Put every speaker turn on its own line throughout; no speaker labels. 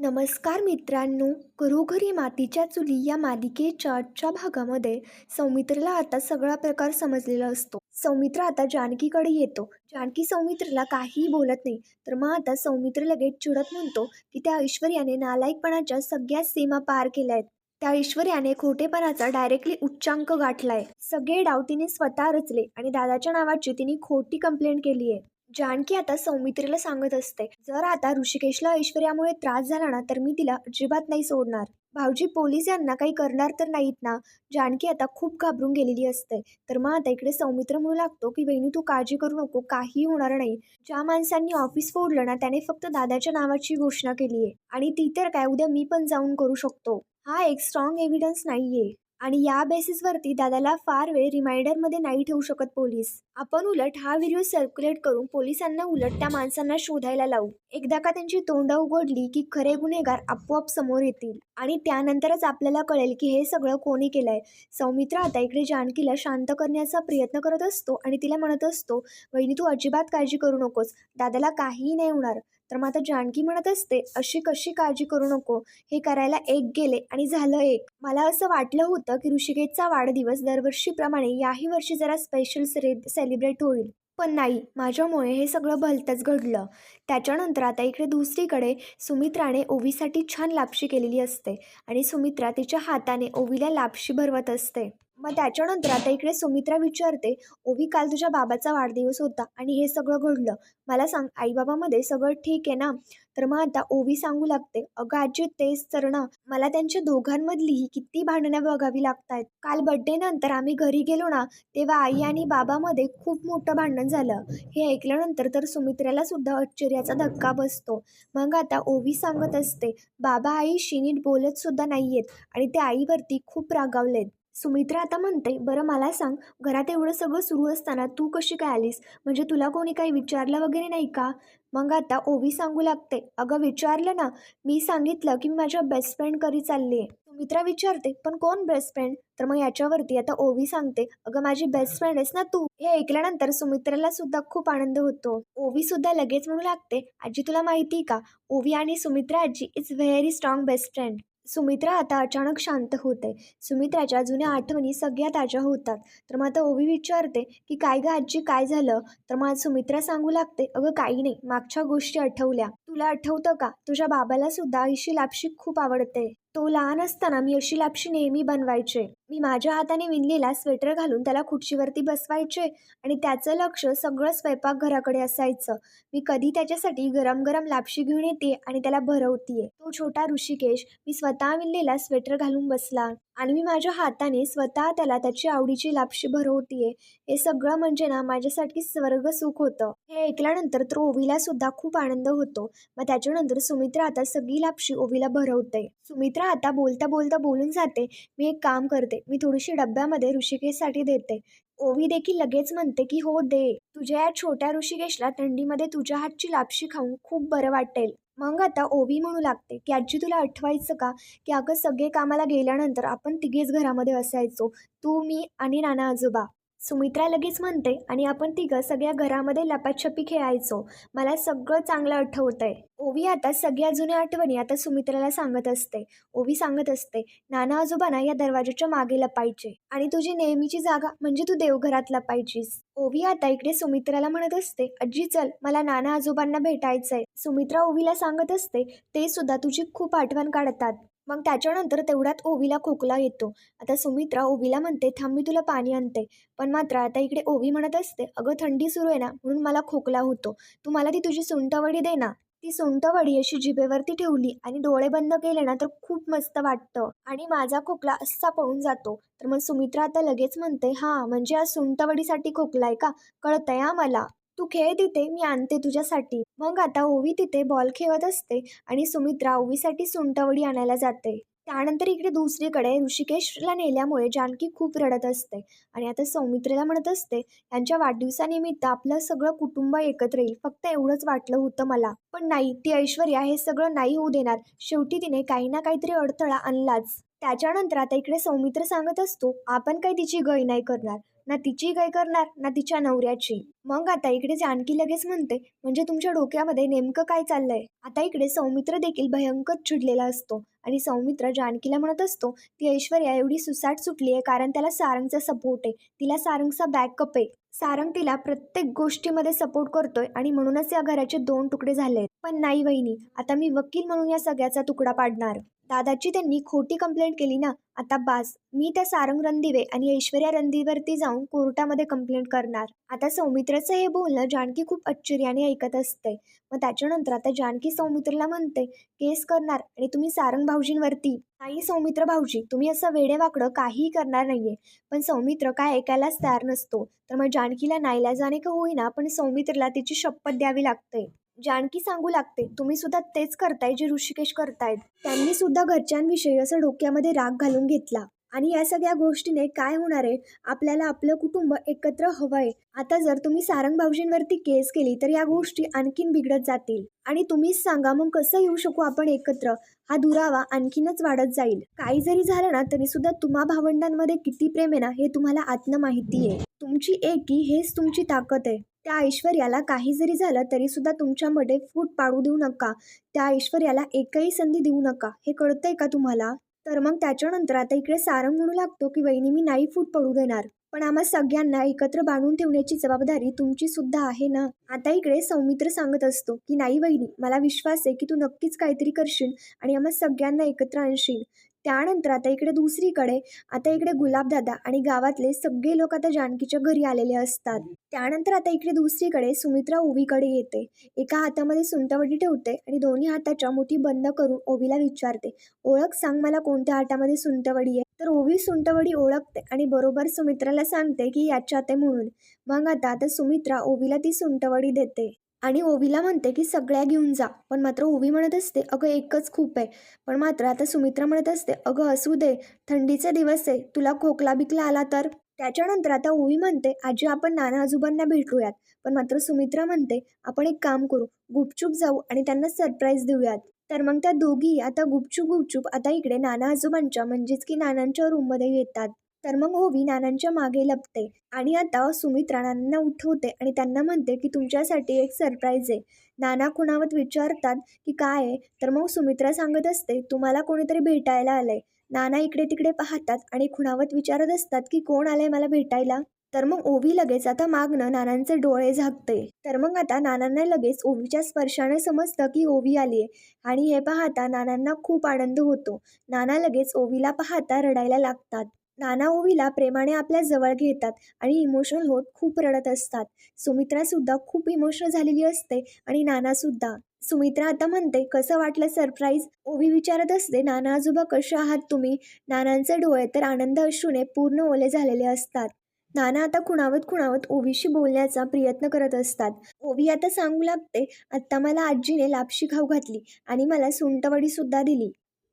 नमस्कार मित्रांनो घरोघरी मातीच्या चुली या मालिकेच्या आजच्या भागामध्ये सौमित्रला आता सगळा प्रकार समजलेला असतो. सौमित्र आता जानकीकडे येतो. जानकी सौमित्रला काहीही बोलत नाही तर मग आता सौमित्र लगेच चिडत म्हणतो की त्या ऐश्वर्याने नालायकपणाच्या सगळ्या सीमा पार केल्या आहेत. त्या ऐश्वर्याने खोटेपणाचा डायरेक्टली उच्चांक गाठलाय. सगळे डाव तिने स्वतः रचले आणि दादाच्या नावाची तिने खोटी कंप्लेंट केली आहे. जानकी आता सौमित्रीला सांगत असते जर आता ऋषिकेशला ऐश्वर्यामुळे त्रास झाला ना तर मी तिला अजिबात नाही सोडणार. भाऊजी पोलीस यांना काही करणार तर नाहीत ना. जानकी आता खूप घाबरून गेलेली असते. तर मग आता इकडे सौमित्र म्हणू लागतो की वहिनी तू काळजी करू नको काही होणार नाही. ज्या माणसांनी ऑफिस फोडलं ना त्याने फक्त दादाच्या नावाची घोषणा केली आहे आणि ती तर काय उद्या मी पण जाऊन करू शकतो. हा एक स्ट्रॉंग एव्हिडन्स नाहीये. आणि या बेसिसवरती दादाला फार वेळ रिमाइंडरमध्ये नाही ठेवू शकत पोलीस. आपण उलट हा व्हिडिओ सर्क्युलेट करून पोलिसांना उलट त्या माणसांना शोधायला लावू. एकदा का त्यांची तोंड उघडली की खरे गुन्हेगार आपोआप समोर येतील. आणि त्यानंतरच आपल्याला कळेल की हे सगळं कोणी केलंय. सौमित्र आता इकडे जानकीला शांत करण्याचा प्रयत्न करत असतो आणि तिला म्हणत असतो वहिनी तू अजिबात काळजी करू नकोस. दादाला काहीही नाही होणार. तर मग आता जानकी म्हणत असते अशी कशी काळजी करू नको? हे करायला एक गेले आणि झालं एक. मला असं वाटलं होतं की ऋषिकेशचा वाढदिवस दरवर्षीप्रमाणे याही वर्षी जरा स्पेशल से सेलिब्रेट होईल. पण नाही माझ्यामुळे हे सगळं भलतंच घडलं. त्याच्यानंतर आता इकडे दुसरीकडे सुमित्राने ओवीसाठी छान लापशी केलेली असते आणि सुमित्रा तिच्या हाताने ओवीला लापशी भरवत असते. मग त्याच्यानंतर आता इकडे सुमित्रा विचारते ओवी काल तुझ्या बाबाचा वाढदिवस होता आणि हे सगळं घडलं. मला सांग आईबाबामध्ये सगळं ठीक आहे ना तर मग आता ओवी सांगू लागते अगं आजी तेच तर ना. मला त्यांच्या दोघांमधलीही किती भांडणं बघावी लागत आहेत काल बड्डे नंतर आम्ही घरी गेलो ना तेव्हा आई आणि बाबामध्ये खूप मोठं भांडण झालं. हे ऐकल्यानंतर तर सुमित्राला सुद्धा आश्चर्याचा धक्का बसतो. मग आता ओवी सांगत असते बाबा आई नीट बोलत सुद्धा नाहीयेत आणि ते आईवरती खूप रागावलेत. सुमित्रा आता म्हणते बरं मला सांग घरात एवढं सगळं सुरू असताना तू कशी काय आलीस? म्हणजे तुला कोणी काही विचारलं वगैरे नाही का? मग आता ओवी सांगू लागते अगं विचारलं ना मी सांगितलं की मी माझ्या बेस्ट फ्रेंड करी चालली आहे. सुमित्रा विचारते पण कोण बेस्ट फ्रेंड तर मग याच्यावरती आता ओवी सांगते अगं माझी बेस्ट फ्रेंड आहेस ना तू? हे ऐकल्यानंतर सुमित्राला सुद्धा खूप आनंद होतो. ओवी सुद्धा लगेच म्हणू लागते आजी तुला माहिती का? ओवी आणि सुमित्रा आजी is very strong best friend Sumitra आता अचानक शांत होते. सुमित्राच्या जुन्या आठवणी सगळ्या ताज्या होतात. तर मग आता ओवी विचारते की काय ग आजी काय झालं? तर मग सुमित्रा सांगू लागते अगं काही नाही मागच्या गोष्टी आठवल्या. तुला आठवतं का? तुझ्या बाबाला सुद्धा हिशी लापशी खूप आवडते. तो लहान असताना मी अशी लापशी नेहमी बनवायचे. मी माझ्या हाताने विणलेला स्वेटर घालून त्याला खुर्चीवरती बसवायचे आणि त्याचं लक्ष सगळं स्वयंपाकघराकडे असायचं. मी कधी त्याच्यासाठी गरम गरम लापशी घेऊन येते आणि त्याला भरवतीये. तो छोटा ऋषिकेश मी स्वतः विणलेला स्वेटर घालून बसला. आणि मी माझ्या हाताने स्वतः त्याला त्याची आवडीची लापशी भरवतीये. हे सगळं म्हणजे ना माझ्यासाठी स्वर्ग सुख होतं. हे ऐकल्यानंतर तर ओवीला सुद्धा खूप आनंद होतो. मग त्याच्यानंतर सुमित्रा आता सगळी लापशी ओवीला भरवते. सुमित्रा आता बोलता बोलता बोलून जाते. मी एक काम करते. मी थोडीशी डब्यामध्ये ऋषिकेशसाठी देते. ओवी देखील लगेच म्हणते की हो दे. तुझ्या या छोट्या ऋषिकेशला थंडीमध्ये तुझ्या हातची लापशी खाऊन खूप बरं वाटेल. मग आता ओवी म्हणू लागते की आजी तुला आठवायचं का की अगं सगळे कामाला गेल्यानंतर आपण तिघेच घरामध्ये असायचो. तू मी आणि नाना आजोबा. सुमित्रा लगेच म्हणते आणि आपण तिघं सगळ्या घरामध्ये लपाछपी खेळायचो. मला सगळं चांगलं आठवतं आहे ओवी आता सगळ्या जुन्या आठवणी आता सुमित्राला सांगत असते. ओवी सांगत असते नाना आजोबांना या दरवाजाच्या मागे लपायचे. आणि तुझी नेहमीची जागा म्हणजे तू देवघरात लपायचीस. ओवी आता इकडे सुमित्राला म्हणत असते अज्जी चल मला नाना आजोबांना भेटायचंय. सुमित्रा ओवीला सांगत असते ते सुद्धा तुझी खूप आठवण काढतात. मग त्याच्यानंतर तेवढ्यात ओवीला खोकला येतो. आता सुमित्रा ओवीला म्हणते थांब मी तुला पाणी आणते. पण मात्र आता इकडे ओवी म्हणत असते अगं थंडी सुरू आहे ना म्हणून मला खोकला होतो. तू मला ती तुझी सुंटवडी दे ना. ती सुंटवडी अशी जिभेवरती ठेवली आणि डोळे बंद केले ना तर खूप मस्त वाटतं. आणि माझा खोकला असा पळून जातो. तर मग सुमित्रा आता लगेच म्हणते हां म्हणजे आज सुंटवडीसाठी खोकलाय का? कळतंय हा मला. तू खेळ तिथे मी आणते तुझ्यासाठी. मग आता ओवी तिथे बॉल खेळत असते आणि सुमित्रा ओवीसाठी सुंटवडी आणायला जाते. त्यानंतर इकडे दुसरीकडे ऋषिकेशला नेल्यामुळे जानकी खूप रडत असते आणि आता सौमित्रेला म्हणत असते यांच्या वाढदिवसानिमित्त आपलं सगळं कुटुंब एकत्र येईल. फक्त एवढंच वाटलं होतं मला. पण नाही ती ऐश्वर्या हे सगळं नाही होऊ देणार. शेवटी तिने काही ना काहीतरी अडथळा आणलाच. त्याच्यानंतर आता इकडे सौमित्र सांगत असतो आपण काही तिची गय नाही करणार. ना तिची काय करणार ना तिच्या नवऱ्याची. मग आता इकडे जानकी लगेच म्हणते म्हणजे तुमच्या डोक्यामध्ये नेमकं काय चाललंय? आता इकडे सौमित्र देखील भयंकर चिडलेला असतो आणि सौमित्र जानकीला म्हणत असतो ती ऐश्वर्या एवढी सुसाट सुटली आहे कारण त्याला सारंगचा सपोर्ट आहे. तिला सारंगचा बॅकअप आहे. सारंग तिला प्रत्येक गोष्टीमध्ये सपोर्ट करतोय आणि म्हणूनच या घराचे दोन तुकडे झाले पण नाही वहिनी आता मी वकील म्हणून या सगळ्याचा तुकडा पाडणार. दादाची त्यांनी खोटी कंप्लेंट केली ना आता बास मी त्या सारंग रणदिवे आणि ऐश्वर्या रणदिवेवरती जाऊन कोर्टामध्ये कंप्लेंट करणार. आता सौमित्राचं हे बोलणं जानकी खूप आश्चर्याने ऐकत असते मग त्याच्यानंतर आता जानकी सौमित्रला म्हणते केस करणार आणि तुम्ही सारंग भाऊजींवरती. नाही सौमित्र भाऊजी तुम्ही असं वेडेवाकडं काहीही करणार नाहीये. पण सौमित्र काय ऐकायलाच तयार नसतो. तर मग जानकीला नाईलाजाने का होईना पण सौमित्रला तिची शपथ द्यावी लागते. जानकी सांगू लागते तुम्ही सुद्धा तेच करताय जे ऋषिकेश करतायत. त्यांनी सुद्धा घरच्यांविषयी असं डोक्यामध्ये राग घालून घेतला. आणि या सगळ्या गोष्टीने काय होणार आहे? आपल्याला आपलं कुटुंब एकत्र हवंय. आता जर तुम्ही सारंग भाऊजींवरती केस केली तर या गोष्टी आणखीन बिघडत जातील. आणि तुम्हीच सांगा मग कसं येऊ शकू आपण एकत्र? हा दुरावा आणखीनच वाढत जाईल. काही जरी झालं ना तरी सुद्धा तुम्हा भावंडांमध्ये किती प्रेम आहे ना हे तुम्हाला आत्म माहिती आहे तुमची एकी हेच तुमची ताकद आहे. त्या ऐश्वर्याला काही जरी झालं तरी सुद्धा तुमच्यामध्ये फूट पाडू देऊ नका. त्या ऐश्वर्याला एकही संधी देऊ नका. हे कळतंय का तुम्हाला? तर मग त्याच्यानंतर आता इकडे सारंग म्हणू लागतो की वहिनी मी नाही फूट पडू देणार. पण आम्हा सगळ्यांना एकत्र बांधून ठेवण्याची जबाबदारी तुमची सुद्धा आहे ना? आता इकडे सौमित्र सांगत असतो की नाही वहिनी मला विश्वास आहे की तू नक्कीच काहीतरी करशील आणि आम्हा सगळ्यांना एकत्र आणशील. त्यानंतर आता इकडे दुसरीकडे आता इकडे गुलाबदादा आणि गावातले सगळे लोक आता जानकीच्या घरी आलेले असतात. त्यानंतर आता इकडे दुसरीकडे सुमित्रा ओवीकडे येते. एका हातामध्ये सुंटवडी ठेवते आणि दोन्ही हाताच्या मुठी बंद करून ओवीला विचारते ओळख सांग मला कोणत्या हातामध्ये सुंटवडी आहे? तर ओवी सुंटवडी ओळखते आणि बरोबर सुमित्राला सांगते की याच्यात आहे म्हणून. मग आता आता सुमित्रा ओवीला ती सुंटवडी देते. आणि ओवीला म्हणते की सगळ्या घेऊन जा. पण मात्र ओवी म्हणत असते अगं एकच खूप आहे. पण मात्र आता सुमित्रा म्हणत असते अगं असू दे. थंडीचे दिवस आहे. तुला खोकला बिकला आला तर? त्याच्यानंतर आता ओवी म्हणते आजी आपण नाना आजोबांना भेटूयात. पण मात्र सुमित्रा म्हणते आपण एक काम करू. गुपचूप जाऊ आणि त्यांना सरप्राईज देऊयात. तर मग त्या दोघी आता गुपचूप गुपचूप आता इकडे नाना आजोबांच्या म्हणजेच की नानांच्या रूममध्ये येतात. तर मग ओवी नानांच्या मागे लपते आणि आता सुमित्रा नानांना उठवते आणि त्यांना म्हणते की तुमच्यासाठी एक सरप्राईज आहे. नाना कुणावत विचारतात की काय आहे? तर मग सुमित्रा सांगत असते तुम्हाला कोणीतरी भेटायला आलंय. नाना इकडे तिकडे पाहतात आणि खुणावत विचारत असतात की कोण आलंय मला भेटायला? तर मग ओवी लगेच आता मागणं नानांचे डोळे झाकते. तर मग आता नानांना लगेच ओवीच्या स्पर्शाने समजतं की ओवी आली आहे आणि हे पाहता नानांना खूप आनंद होतो. नाना लगेच ओवीला पाहता रडायला लागतात. नाना ओवीला प्रेमाने आपल्या जवळ घेतात आणि इमोशनल होत खूप रडत असतात. सुमित्रासुद्धा खूप इमोशनल झालेली असते आणि नानासुद्धा सुमित्रा आता म्हणते कसं वाटलं सरप्राईज ओवी विचारत असते नाना आजोबा कसे आहात तुम्ही? नानांचे डोळे तर आनंद अश्रूने पूर्ण ओले झालेले असतात. नाना आता खुणावत खुणावत ओवीशी बोलण्याचा प्रयत्न करत असतात. ओवी आता सांगू लागते आत्ता मला आजीने लापशी खाऊ घातली आणि मला सुंटवडीसुद्धा दिली.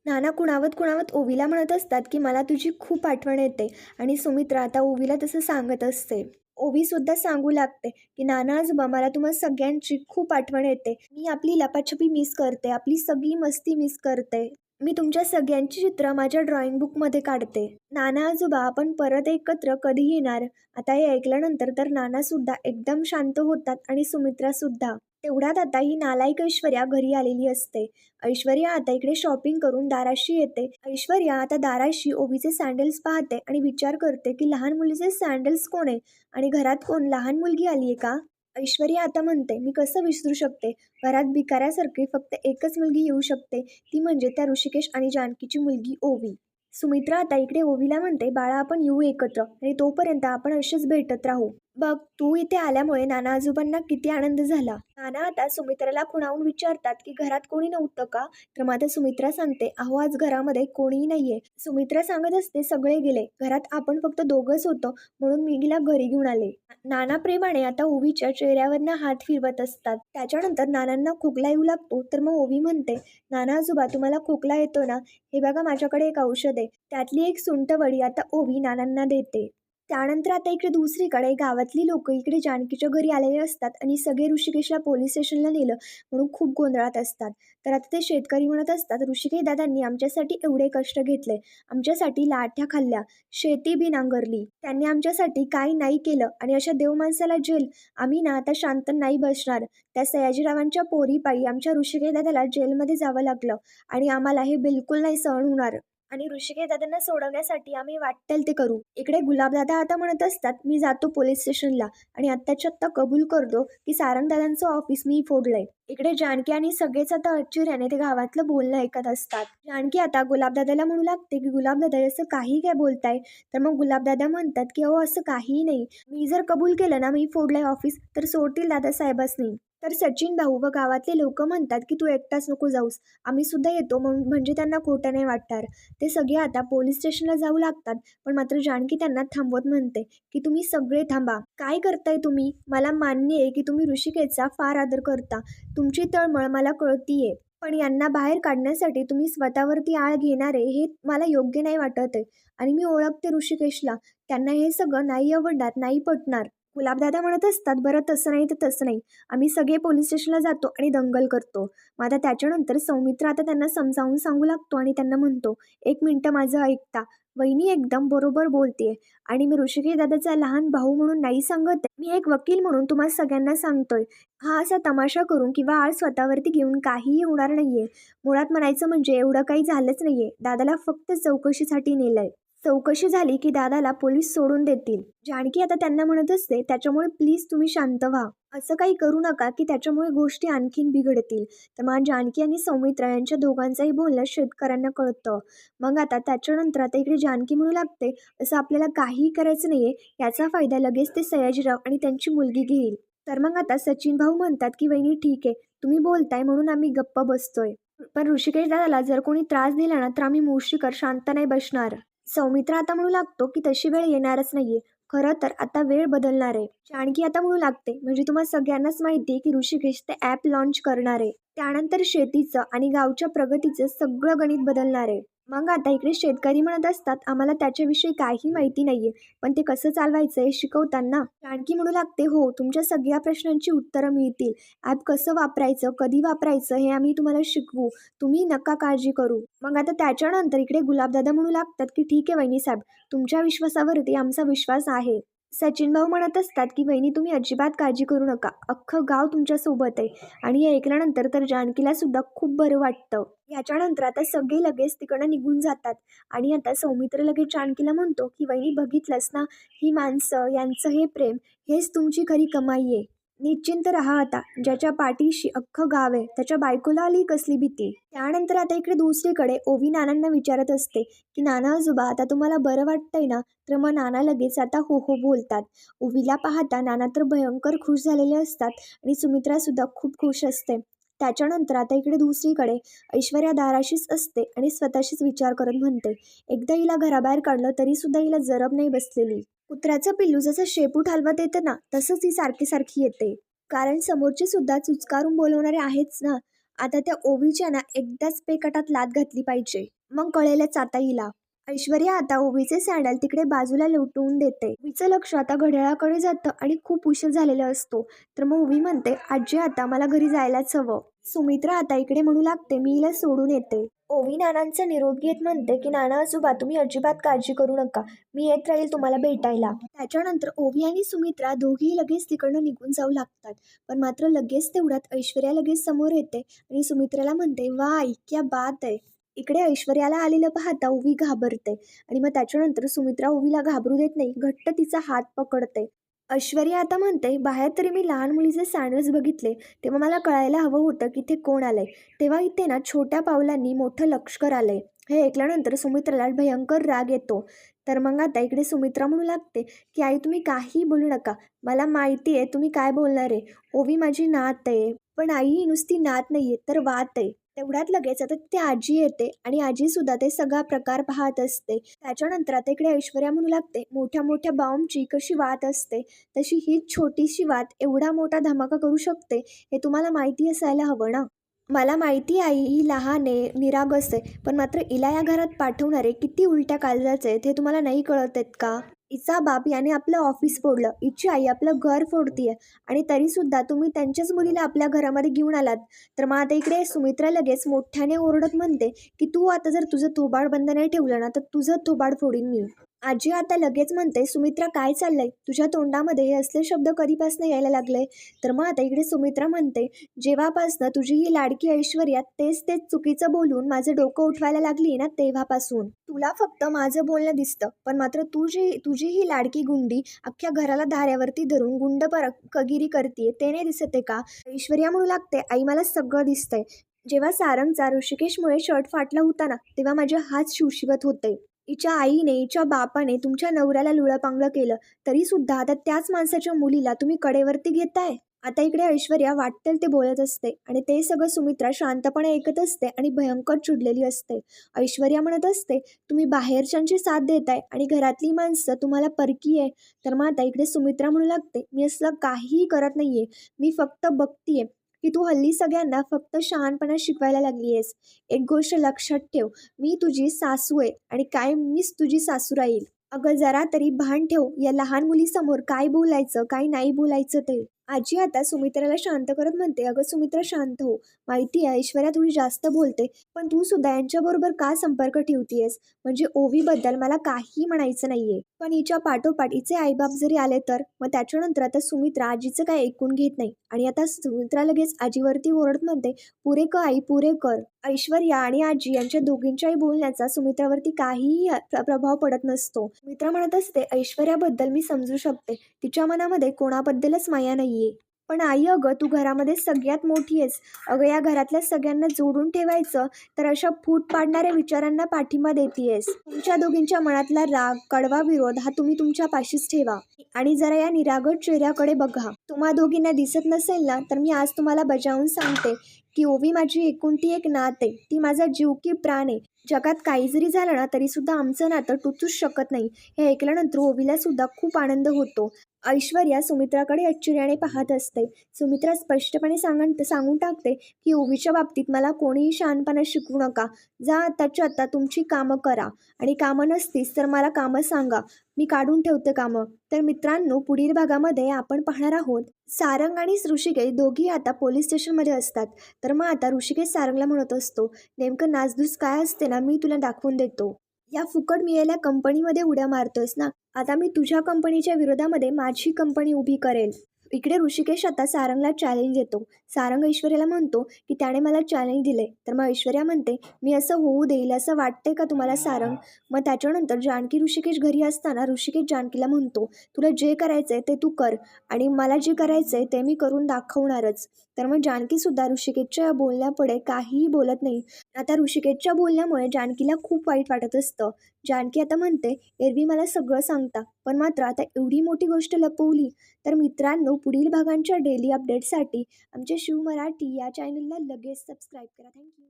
नाना कुणावत कुणावत ओवीला म्हणत असतात की मला तुझी खूप आठवण येते आणि सुमित्रा आता ओवीला तसं सांगत असते. ओवीसुद्धा सांगू लागते की नाना आजोबा मला तुम्हा सगळ्यांची खूप आठवण येते. मी आपली लपाछपी मिस करते आपली सगळी मस्ती मिस करते. मी तुमच्या सगळ्यांची चित्र माझ्या ड्रॉइंग बुकमध्ये काढते. नाना आजोबा आपण परत एकत्र कधी येणार. आता हे ऐकल्यानंतर तर नानासुद्धा एकदम शांत होतात आणि सुमित्रासुद्धा तेवढ्यात आता ही नालायक ऐश्वर्या घरी आलेली असते. ऐश्वर्या आता इकडे शॉपिंग करून दाराशी येते. ऐश्वर्या आता दाराशी ओवीचे सँडल्स पाहते आणि विचार करते की लहान मुलीचे सँडल्स कोण आहे? आणि घरात कोण? लहान मुलगी आली आहे का? ऐश्वर्या आता म्हणते मी कसं विसरू शकते? घरात भिकाऱ्यासारखी फक्त एकच मुलगी येऊ शकते. ती म्हणजे त्या ऋषिकेश आणि जानकीची मुलगी ओवी. सुमित्रा आता इकडे ओवीला म्हणते बाळा आपण येऊ एकत्र आणि तोपर्यंत आपण असेच भेटत राहू. बघ तू इथे आल्यामुळे नाना आजोबांना किती आनंद झाला. नाना आता सुमित्राला खुणावून विचारतात की घरात कोणी नव्हतं का? तर मात्र सुमित्रा सांगते अहो आज घरामध्ये कोणीही नाहीये. सुमित्रा सांगत असते सगळे गेले. घरात आपण फक्त दोघंच होतो. म्हणून मी हिला घरी घेऊन आले. नाना प्रेमाने आता ओवीच्या चेहऱ्यावरनं हात फिरवत असतात. त्याच्यानंतर नानांना खोकला येऊ लागतो. तर मग ओवी म्हणते नाना आजोबा तुम्हाला खोकला येतो ना? हे बघा माझ्याकडे एक औषध आहे. त्यातली एक सुंटवडी आता ओवी नानांना देते. त्यानंतर आता इकडे दुसरीकडे गावातली लोक इकडे जानकीच्या घरी आलेले असतात आणि सगळे ऋषिकेशला पोलीस स्टेशनला नेलं म्हणून खूप गोंधळात असतात. तर आता ते शेतकरी म्हणत असतात ऋषिकेश दादांनी आमच्यासाठी एवढे कष्ट घेतले. आमच्यासाठी लाठ्या खाल्ल्या. शेती बी नांगरली. त्यांनी आमच्यासाठी काही नाही केलं आणि अशा देव माणसाला जेल. आम्ही ना आता शांत नाही बसणार. त्या सयाजीरावांच्या पोरीपायी आमच्या ऋषिकेश दादाला जेलमध्ये जावं लागलं आणि आम्हाला हे बिलकुल नाही सहन होणार. आणि ऋषिकेश दादांना सोडवण्यासाठी आम्ही वाटेल ते करू. इकडे गुलाबदादा आता म्हणत असतात मी जातो पोलीस स्टेशनला आणि आत्ताच्या आत्ता कबूल करतो की सारंगदादांचं ऑफिस मी फोडलंय. इकडे जानकी आणि सगळेच आता अच्चुर्याने ते गावातलं बोलणं ऐकत असतात. जानकी आता गुलाबदादाला म्हणू लागते की गुलाबदादा असं काही काय बोलताय? तर मग गुलाबदादा म्हणतात की अहो असं काहीही नाही. मी जर कबूल केलं ना मी फोडलंय ऑफिस तर सोडतील दादा दादासाहेबांनी तर सचिन भाऊ व गावातले लोक म्हणतात की तू एकटाच नको जाऊस. आम्ही सुद्धा येतो म्हणून म्हणजे त्यांना खोटं नाही वाटणार. ते सगळे आता पोलीस स्टेशनला जाऊ लागतात. पण मात्र जानकी त्यांना थांबवत म्हणते की तुम्ही सगळे थांबा. काय करताय तुम्ही? मला मान्य आहे की तुम्ही ऋषिकेशचा फार आदर करता. तुमची तळमळ मला कळतीये. पण यांना बाहेर काढण्यासाठी तुम्ही स्वतःवरती आळ घेणारे हे मला योग्य नाही वाटत आहे आणि मी ओळखते ऋषिकेशला. त्यांना हे सगळं नाही आवडणार नाही पटणार. गुलाबदादा म्हणत असतात बरं तसं नाही तर तसं नाही. आम्ही सगळे पोलीस स्टेशनला जातो आणि दंगल करतो. मग आता त्याच्यानंतर सौमित्र आता त्यांना समजावून सांगू लागतो आणि त्यांना म्हणतो एक मिनटं माझं ऐकता. वहिनी एकदम बरोबर बोलते आणि मी ऋषिकेश दादाचा लहान भाऊ म्हणून नाही सांगत मी एक वकील म्हणून तुम्हाला सगळ्यांना सांगतोय. हा असा तमाशा करून किंवा आळ स्वतःवरती घेऊन काहीही होणार नाहीये. मुळात म्हणायचं म्हणजे एवढं काही झालंच नाहीये. दादाला फक्त चौकशीसाठी नेलंय. चौकशी झाली की दादाला पोलीस सोडून देतील. जानकी आता त्यांना म्हणत असते त्याच्यामुळे प्लीज तुम्ही शांत व्हा. असं काही करू नका की त्याच्यामुळे गोष्टी आणखीन बिघडतील. तर मग जानकी आणि सौमित्रा यांच्या दोघांचंही बोलणं शेतकऱ्यांना कळतं. मग आता त्याच्यानंतर आता इकडे जानकी म्हणू लागते असं आपल्याला काहीही करायचं नाहीये याचा फायदा लगेच ते सयाजीराव आणि त्यांची मुलगी घेईल. तर मग आता सचिन भाऊ म्हणतात की वहिनी ठीक आहे तुम्ही बोलताय म्हणून आम्ही गप्प बसतोय. पण ऋषिकेश दादाला जर कोणी त्रास दिला ना तर आम्ही मुश्रीकर शांत नाही बसणार. सौमित्र आता म्हणू लागतो की तशी वेळ येणारच नाहीये. खरं तर आता वेळ बदलणार आहे. जानकी आता म्हणू लागते म्हणजे तुम्हाला सगळ्यांनाच माहिती आहे की ऋषिकेश ते ॲप लॉन्च करणार आहे. त्यानंतर शेतीचं आणि गावच्या प्रगतीचं सगळं गणित बदलणार आहे. मग आता इकडे शेतकरी म्हणत असतात आम्हाला त्याच्याविषयी काही माहिती नाहीये. पण ते कसं चालवायचं हे शिकवताना आणखी म्हणू लागते हो तुमच्या सगळ्या प्रश्नांची उत्तरं मिळतील. ॲप कसं वापरायचं कधी वापरायचं हे आम्ही तुम्हाला शिकवू. तुम्ही नका काळजी करू. मग आता त्याच्यानंतर इकडे गुलाबदादा म्हणू लागतात की ठीक आहे वहिनी साहेब. तुमच्या विश्वासावरती आमचा विश्वास आहे. सचिन भाऊ म्हणत असतात की वहिनी तुम्ही अजिबात काळजी करू नका. अख्खं गाव तुमच्यासोबत आहे आणि हे ऐकल्यानंतर तर जानकीला सुद्धा खूप बरं वाटतं. याच्यानंतर आता सगळे लगेच तिकडं निघून जातात आणि आता सौमित्र लगेच जानकीला म्हणतो की वहिनी बघितलंस ना ही माणसं यांचं हे प्रेम हेच तुमची खरी कमाई आहे. निश्चिंत राहा आता. ज्याच्या पाठीशी अख्खं गाव आहे त्याच्या बायकोला आली कसली भीती? त्यानंतर आता इकडे दुसरीकडे ओवी नानांना विचारत असते की नाना आजोबा आता तुम्हाला बरं वाटतंय ना? तर मग नाना लगेच आता हो हो बोलतात. ओवीला पाहता नाना तर भयंकर खुश झालेले असतात आणि सुमित्रासुद्धा खूप खुश असते. त्याच्यानंतर आता इकडे दुसरीकडे ऐश्वर्या दाराशीच असते आणि स्वतःशीच विचार करत म्हणते एकदा हिला घराबाहेर काढलं तरीसुद्धा हिला जरब नाही बसलेली. कुत्र्याचं पिल्लू जसं शेपूट हलवत येतं ना तसंच ही सारखी सारखी येते. कारण समोरचे सुद्धा चुचकारून बोलवणारे आहेच ना. आता त्या ओवीच्या ना एकदाच पेकटात लात घातली पाहिजे. मग कळेलच आता हिला. ऐश्वर्या आता ओवीचे सँडल तिकडे बाजूला लुटवून देते. ओवीचं लक्ष आता घड्याळाकडे जातं आणि खूप उशीर झालेला असतो. तर मग ओवी म्हणते आजी आता मला घरी जायलाच हवं. सुमित्रा आता इकडे म्हणू लागते मी हिला सोडून येते. ओवी नानांचा निरोप घेत म्हणते की नाना आजोबा तुम्ही अजिबात काळजी करू नका. मी येत राहील तुम्हाला भेटायला. त्याच्यानंतर ओवी आणि सुमित्रा दोघेही लगेच तिकडनं निघून जाऊ लागतात. पण मात्र लगेच तेवढ्यात ऐश्वर्या लगेच समोर येते आणि सुमित्राला म्हणते वा क्या बात आहे. इकडे ऐश्वर्याला आलेलं पाहता ओवी घाबरते आणि मग त्याच्यानंतर सुमित्रा ओवीला घाबरू देत नाही घट्ट तिचा हात पकडते. ऐश्वर्या आता म्हणते बाहेर तरी मी लहान मुलीचे सँडल्स बघितले. तेव्हा मला कळायला हवं होतं की ते कोण आलंय. तेव्हा इथे ना छोट्या पावलांनी मोठं लष्कर आलंय. हे ऐकल्यानंतर सुमित्राला भयंकर राग येतो. तर मग आता इकडे सुमित्रा म्हणू लागते की आई तुम्ही काही बोलू नका. मला माहिती आहे तुम्ही काय बोलणार आहे? ओवी माझी नात आहे. पण आई ही नुसती नात नाही आहे तर वात आहे. तेवढ्यात लगेच आता ते आजी येते आणि आजीसुद्धा ते सगळा प्रकार पाहत असते. त्याच्यानंतर आता इकडे ऐश्वर्या म्हणू लागते. मोठ्या मोठ्या बॉम्बची कशी वात असते तशी ही छोटीशी वात एवढा मोठा धमाका करू शकते हे तुम्हाला माहिती असायला हवं ना? मला माहिती आहे ही लहान आहे निरागस आहे पण मात्र इला या घरात पाठवणारे किती उलट्या काळजाचे आहेत हे तुम्हाला नाही कळत आहेत का? हिचा बाप याने आपलं ऑफिस फोडलं. हिची आई आपलं घर फोडतीये. आणि तरीसुद्धा तुम्ही त्यांच्याच मुलीला आपल्या घरामध्ये घेऊन आलात. तर मग आता इकडे सुमित्रा लगेच मोठ्याने ओरडत म्हणते की तू आता जर तुझं थोबाड बंद नाही ठेवलं ना तर तुझं थोबाड फोडीन मी. आजी आता लगेच म्हणते सुमित्रा काय चाललंय? तुझ्या तोंडामध्ये हे असले शब्द कधीपासून यायला लागले? तर मग आता इकडे सुमित्रा म्हणते जेव्हापासनं तुझी ही लाडकी ऐश्वर्या तेच तेच चुकीचं बोलून माझं डोकं उठवायला लागली ना तेव्हापासून. तुला फक्त माझं बोलणं दिसतं पण मात्र तुझी तुझी ही लाडकी गुंडी अख्ख्या घराला धाऱ्यावरती धरून गुंड पर कगिरी करते ते नाही दिसत आहे का? ऐश्वर्या म्हणू लागते आई मला सगळं दिसतंय. जेव्हा सारंगचा ऋषिकेशमुळे शर्ट फाटला होता ना तेव्हा माझे हात शिवशिवत होते. हिच्या आईने हिच्या बापाने तुमच्या नवऱ्याला लुळापांगलं केलं. तरीसुद्धा आता त्याच माणसाच्या मुलीला तुम्ही कडेवरती घेताय? आता इकडे ऐश्वर्या वाटेल ते बोलत असते आणि ते सगळं सुमित्रा शांतपणे ऐकत असते आणि भयंकर चिडलेली असते. ऐश्वर्या म्हणत असते तुम्ही बाहेरच्यांची साथ देताय आणि घरातली माणसं तुम्हाला परकी आहे. तर मग आता इकडे सुमित्रा म्हणू लागते मी असलं काहीही करत नाहीये. मी फक्त बघतीये. की तू हल्ली सगळ्यांना फक्त शहाणपणा शिकवायला लागली आहेस एक गोष्ट लक्षात ठेव मी तुझी सासू आहे आणि काय मीच तुझी सासू राहील. अगं जरा तरी भान ठेव या लहान मुलीसमोर काय बोलायचं काय नाही बोलायचं ते. आजी आता सुमित्राला शांत करत म्हणते अगं सुमित्रा शांत हो. माहिती आहे ऐश्वर्या थोडी जास्त बोलते पण तू सुद्धा यांच्याबरोबर का संपर्क ठेवतीयस? म्हणजे ओवीबद्दल मला काही म्हणायचं नाहीये. पण हिच्या पाठोपाठ हिचे आईबाप जरी आले तर मग त्याच्यानंतर आता सुमित्रा आजीचं काय ऐकून घेत नाही. आणि आता सुमित्रा लगेच आजीवरती ओरडत म्हणते पुरे कर आई पुरे कर. ऐश्वर्या आणि आजी यांच्या दोघींच्याही बोलण्याचा सुमित्रावरती काहीही प्र- प्रभाव पडत नसतो. सुमित्रा म्हणत असते ऐश्वर्याबद्दल मी समजू शकते. तिच्या मनामध्ये कोणाबद्दलच माया नाहीये. पण आई अगं तू घरामध्ये सगळ्यात मोठी आहेस. अगं या घरातल्या सगळ्यांना जोडून ठेवायचं तर अशा फूट पाडणाऱ्या विचारांना पाठिंबा देतीयस. तुमच्या दोघींच्या मनातला राग कडवा विरोध हा तुम्ही तुमच्या पाशीच ठेवा. आणि जरा या निरागट चेहऱ्याकडे बघा. तुम्हा दोघींना दिसत नसेल ना तर मी आज तुम्हाला बजावून सांगते की ओवी माझी एकुणती एक नात. आहे ती माझा जीव की प्राण आहे. जगात काही जरी झालं ना तरी सुद्धा आमचं नातं टुचूच शकत नाही. हे ऐकल्यानंतर ओवीला सुद्धा खूप आनंद होतो. ऐश्वर्या सुमित्राकडे आश्चर्याने पाहत असते. सुमित्रा स्पष्टपणे सांगण सांगून टाकते की ओवीच्या बाबतीत मला कोणीही शहाणपणा शिकवू नका. जा आताच्या आता तुमची कामं करा. आणि कामं नसतीस तर मला कामं सांगा. मी काढून ठेवते कामं. तर मित्रांनो पुढील भागामध्ये आपण पाहणार आहोत. सारंग आणि ऋषिकेश दोघी आता पोलीस स्टेशनमध्ये असतात. तर मग आता ऋषिकेश सारंगला म्हणत असतो नेमकं नाचधूस काय असते ना मी तुला दाखवून देतो. या फुकट मिळेल्या कंपनीमध्ये उड्या मारतोयस ना? आता मी तुझ्या कंपनीच्या विरोधामध्ये माझी कंपनी उभी करेल. इकडे ऋषिकेश आता सारंगला चॅलेंज देतो. सारंग ऐश्वर्याला म्हणतो की त्याने मला चॅलेंज दिले. तर मग ऐश्वर्या म्हणते मी असं होऊ देईल असं वाटतंय का तुम्हाला सारंग? मग त्याच्यानंतर जानकी ऋषिकेश घरी असताना ऋषिकेश जानकीला म्हणतो तुला जे करायचं आहे ते तू कर आणि मला जे करायचं आहे ते मी करून दाखवणारच. तर मग जानकीसुद्धा ऋषिकेशच्या बोलण्यापुढे काहीही बोलत नाही. आता ऋषिकेशच्या बोलण्यामुळे जानकीला खूप वाईट वाटत असतं. जानकी आता म्हणते एरवी मला सगळं सांगता पण मात्र आता एवढी मोठी गोष्ट लपवली. तर मित्रांनो पुढील भागांच्या डेली अपडेटसाठी आमच्या शिव मराठी या चॅनलला लगेच सबस्क्राईब करा. थँक्यू